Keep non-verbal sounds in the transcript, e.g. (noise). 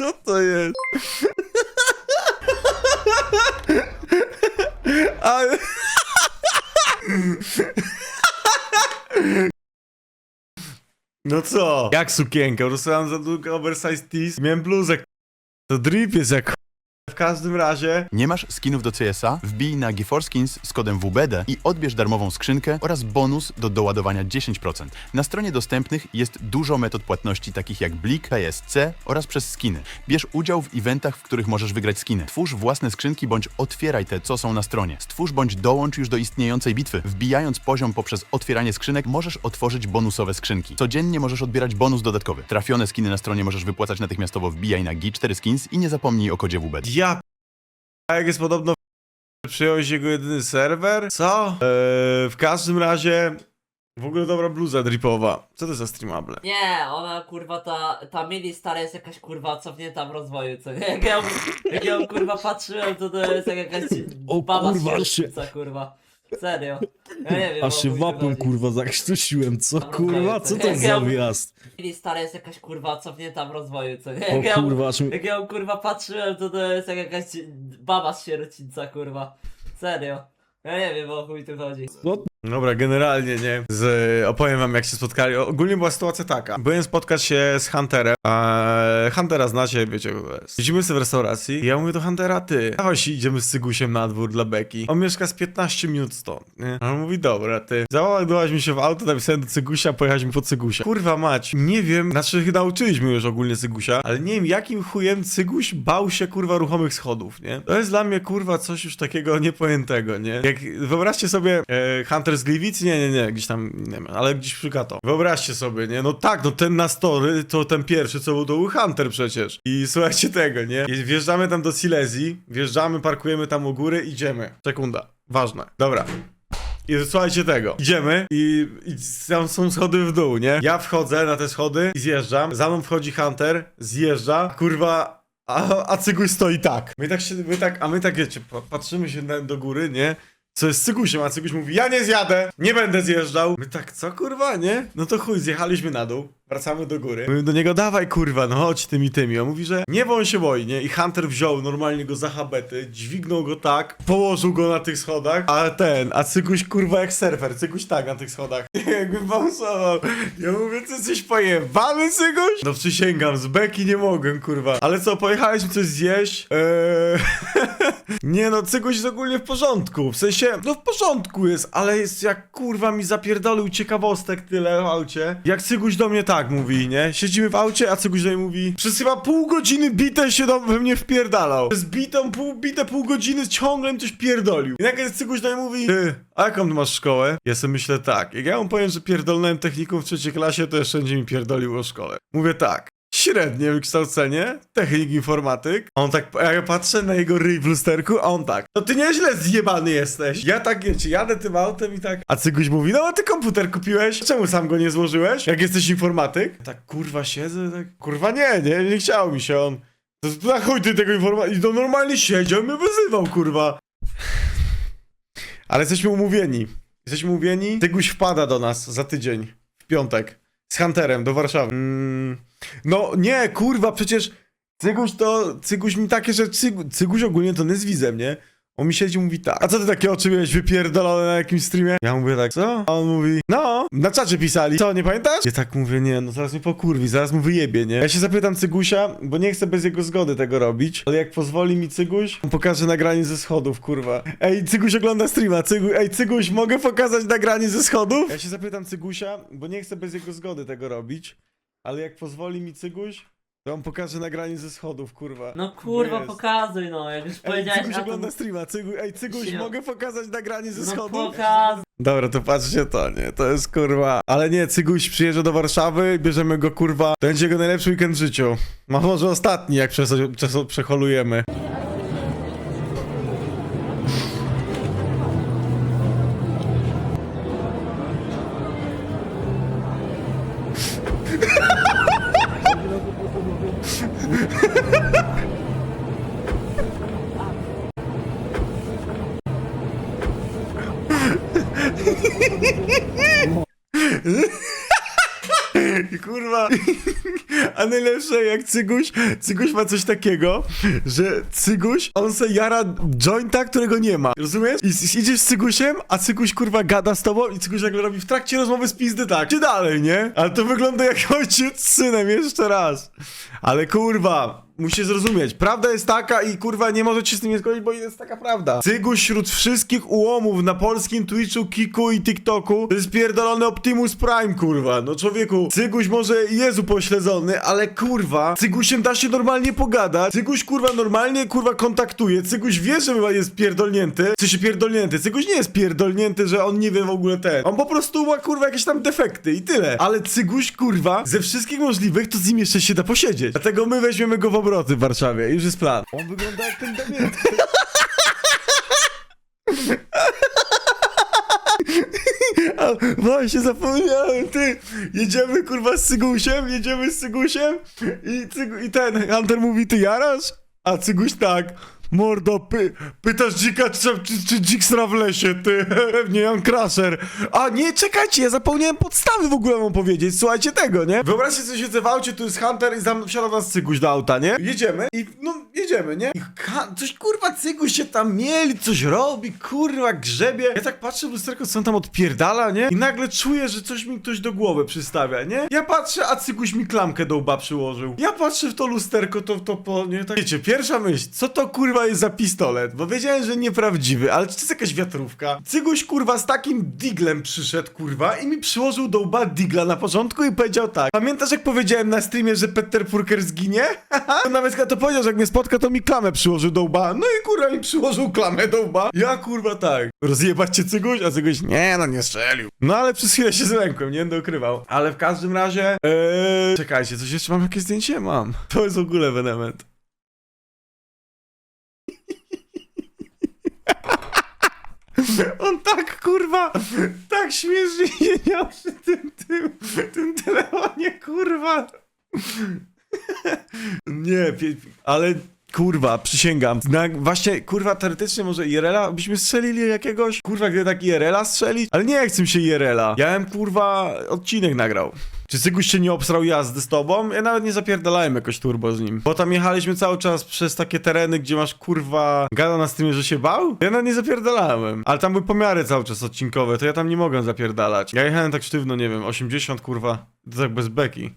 Co to jest? Ale... No co? Jak sukienkę? Ruszyłem za długo oversize tees. Miałem bluzę. To drip jest jak każdym razie. Nie masz skinów do CS-a? Wbij na GeForce Skins z kodem WBD i odbierz darmową skrzynkę oraz bonus do doładowania 10%. Na stronie dostępnych jest dużo metod płatności takich jak Blik, PSC oraz przez skiny. Bierz udział w eventach, w których możesz wygrać skiny. Twórz własne skrzynki bądź otwieraj te, co są na stronie. Stwórz bądź dołącz już do istniejącej bitwy. Wbijając poziom poprzez otwieranie skrzynek możesz otworzyć bonusowe skrzynki. Codziennie możesz odbierać bonus dodatkowy. Trafione skiny na stronie możesz wypłacać natychmiastowo. Wbijaj na G4 Skins i nie zapomnij o kodzie WBD. Ja... A jak jest podobno... Przyjąłeś jego jedyny serwer? Co? Eee, w każdym razie... W ogóle dobra bluza dripowa. Co to za streamable? Nie, ona kurwa ta, ta mini stara jest jakaś kurwa cofnięta w rozwoju, co nie? Jak ja, jak ja ją, kurwa patrzyłem, to to jest jak jakaś O baba kurwa, z kurwa. Serio. Ja nie wiem, Aż się chodzi. kurwa, zakrztusiłem. Co kurwa, co to jak za ja- wjazd? Mini stara jest jakaś kurwa cofnięta w rozwoju, co nie? O Jak ja, kurwa, aż mi... jak ja ją, kurwa patrzyłem, to to jest jak jakaś baba z sierocińca, kurwa. Serio. Ja nie wiem, o chuj tu chodzi. No, Dobra, generalnie nie. Z, opowiem wam jak się spotkali. Ogólnie była sytuacja taka. Byłem spotkać się z Hunterem. A Huntera znacie, wiecie kto to jest. Siedzimy sobie w restauracji i ja mówię do Huntera, ty, dawaj idziemy z Cygusiem na dwór dla Beki. On mieszka z 15 minut stąd, nie? A on mówi, dobra, ty. Załadować mi się w auto, napisałem do Cygusia, pojechaliśmy po Cygusia. Kurwa mać, nie wiem, znaczy nauczyliśmy już ogólnie Cygusia, ale nie wiem jakim chujem Cyguś bał się kurwa ruchomych schodów, nie? To jest dla mnie kurwa coś już takiego niepojętego, nie? Jak wyobraźcie sobie e, Hunter z Gliwic, nie, nie, nie, gdzieś tam, nie wiem, ale gdzieś przy Kato. Wyobraźcie sobie, nie? No tak, no ten na story, to ten pierwszy, co był, to był Hunter przecież. I słuchajcie tego, nie? Wjeżdżamy tam do Silesii, wjeżdżamy, parkujemy tam u góry, idziemy. Sekunda, ważne. Dobra. I słuchajcie tego. Idziemy i, i tam są schody w dół, nie? Ja wchodzę na te schody i zjeżdżam. Za mną wchodzi Hunter, zjeżdża. Kurwa, a, a Cyguś stoi tak. My tak się, my tak, a my tak wiecie, pa- patrzymy się na, do góry, nie? Co jest z Cygusiem, a Cyguś mówi, ja nie zjadę, nie będę zjeżdżał. My tak, co kurwa, nie? No to chuj, zjechaliśmy na dół, wracamy do góry. Do niego, dawaj kurwa, no chodź tymi tymi. On mówi, że nie, bo on się boi, nie? I Hunter wziął normalnie go za habety, dźwignął go tak, położył go na tych schodach, a ten, a Cyguś kurwa jak surfer, Cyguś tak na tych schodach. (laughs) Jakby bałsował. Ja mówię, ty jesteś pojebany Cyguś? No przysięgam, z beki nie mogłem kurwa. Ale co, pojechaliśmy coś zjeść? Eee... (laughs) Nie no, Cyguś jest ogólnie w porządku, w sensie, no w porządku jest, ale jest jak kurwa mi zapierdolił ciekawostek tyle w aucie. Jak Cyguś do mnie tak mówi, nie? Siedzimy w aucie, a do mnie mówi Przez chyba pół godziny bite się do, we mnie wpierdalał. Przez bitą, pół, bite pół godziny ciągle mi coś pierdolił. I nagle do mnie mówi Ty, a jaką masz szkołę? Ja sobie myślę tak, jak ja mu powiem, że pierdolnąłem technikum w trzeciej klasie, to jeszcze będzie mi pierdolił o szkole. Mówię tak, średnie wykształcenie, technik informatyk. A on tak, ja patrzę na jego ryj w lusterku, a on tak, no ty nieźle zjebany jesteś. Ja tak, wiecie, jadę tym autem i tak, a Cyguś mówi, no a ty komputer kupiłeś? Czemu sam go nie złożyłeś? Jak jesteś informatyk? Tak, kurwa siedzę, tak, kurwa nie, nie, nie chciało mi się on. To na chuj ty tego informatyka, to normalnie siedział i mnie wyzywał, kurwa. Ale jesteśmy umówieni. Jesteśmy umówieni. Cyguś wpada do nas za tydzień, w piątek, z Hunterem do Warszawy. Mm, no nie, kurwa, przecież Cyguś to, Cyguś mi takie, że Cygu, Cyguś ogólnie to nie z widzem, nie? On mi siedzi i mówi tak, a co ty takie oczy miałeś wypierdolone na jakimś streamie? Ja mówię tak, co? A on mówi, no, na czacie pisali. Co, nie pamiętasz? Ja tak mówię, nie, no zaraz mi pokurwi, zaraz mu wyjebie, nie? Ja się zapytam Cygusia, bo nie chcę bez jego zgody tego robić, ale jak pozwoli mi Cyguś, on pokaże nagranie ze schodów, kurwa. Ej, Cyguś ogląda streama, Cygu, ej, Cyguś, mogę pokazać nagranie ze schodów? Ja się zapytam Cygusia, bo nie chcę bez jego zgody tego robić, ale jak pozwoli mi Cyguś, to on pokaże nagranie ze schodów, kurwa. No kurwa, Jest. pokazuj no, jak już Ej, powiedziałeś Cyguś a to... ogląda streama, Cygu, ej, Cyguś, Się- mogę pokazać nagranie ze No schodów? pokazuj. Dobra, to patrzcie to, nie, to jest kurwa. Ale nie, Cyguś przyjeżdża do Warszawy, bierzemy go kurwa. To będzie jego najlepszy weekend w życiu. Ma może ostatni, jak przez, przez, przeholujemy. (laughs) kurwa. A najlepsze jak Cyguś, Cyguś ma coś takiego, że Cyguś, on se jara jointa, którego nie ma, rozumiesz? I, idziesz z Cygusiem, a Cyguś kurwa gada z tobą i Cyguś nagle robi w trakcie rozmowy z pizdy tak, czy dalej, nie? Ale to wygląda jak (laughs) ojciec z synem, jeszcze raz. Ale kurwa, musisz zrozumieć, prawda jest taka i kurwa nie możecie się z tym nie zgodzić, bo jest taka prawda. Cyguś wśród wszystkich ułomów na polskim Twitchu, Kiku i TikToku to jest pierdolony Optimus Prime, kurwa. No człowieku, Cyguś może jest upośledzony, ale kurwa, Cygusiem da się normalnie pogadać. Cyguś kurwa normalnie kurwa kontaktuje. Cyguś wie, że chyba jest pierdolnięty. W sensie pierdolnięty. Cyguś nie jest pierdolnięty, że on nie wie w ogóle ten. On po prostu ma kurwa jakieś tam defekty i tyle. Ale Cyguś kurwa ze wszystkich możliwych to z nim jeszcze się da posiedzieć. Dlatego my weźmiemy go w obroty w Warszawie. Już jest plan. On wygląda jak ten Damian. A, właśnie zapomniałem, ty! Jedziemy kurwa z Cygusiem, jedziemy z Cygusiem i, Cygu, i ten Hunter mówi, ty jarasz? A Cyguś tak, mordo, py, pytasz dzika, czy, czy, czy dzik sra w lesie, ty, (laughs) pewnie Jan Crusher. A nie, czekajcie, ja zapomniałem podstawy w ogóle wam powiedzieć, słuchajcie tego, nie? Wyobraźcie sobie, siedzę w aucie, tu jest Hunter i tam wsiada nas Cyguś do auta, nie? Jedziemy i, no, nie? I coś kurwa Cyguś się tam mieli, coś robi, kurwa, grzebie. Ja tak patrzę w lusterko, co on tam odpierdala, nie? I nagle czuję, że coś mi ktoś do głowy przystawia, nie? Ja patrzę, a Cyguś mi klamkę do łba przyłożył. Ja patrzę w to lusterko, to, to po, nie? Tak, wiecie, pierwsza myśl, co to kurwa jest za pistolet? Bo wiedziałem, że nieprawdziwy, ale czy to jest jakaś wiatrówka? Cyguś kurwa z takim diglem przyszedł, kurwa, i mi przyłożył do łba digla na początku i powiedział tak. Pamiętasz jak powiedziałem na streamie, że Peter Purker zginie? (laughs) On nawet to powiedział, że jak mnie spotka, to mi klamę przyłożył do łba. No i kurwa mi przyłożył klamę do łba. Ja kurwa tak. Rozjebać cię Cyguś? A Cyguś, nie no nie strzelił. No ale przez chwilę się zlękłem, nie będę ukrywał. Ale w każdym razie, eee... czekajcie, coś jeszcze mam, jakieś zdjęcie mam. To jest w ogóle ewenement. (laughs) On tak kurwa, tak śmiesznie się przy tym, tym, tym telefonie, kurwa. (laughs) Nie, ale kurwa, przysięgam. Na, właśnie, kurwa, teoretycznie może IRL-a byśmy strzelili jakiegoś, kurwa, gdy tak IRL-a strzelić, ale nie chcę się IRL-a. Ja bym, kurwa, odcinek nagrał. Czy Cyguś się nie obsrał jazdy z tobą? Ja nawet nie zapierdalałem jakoś turbo z nim. Bo tam jechaliśmy cały czas przez takie tereny, gdzie masz kurwa gada na streamie, że się bał? Ja nawet nie zapierdalałem. Ale tam były pomiary cały czas odcinkowe, to ja tam nie mogłem zapierdalać. Ja jechałem tak sztywno, nie wiem, 80 kurwa, to tak bez beki.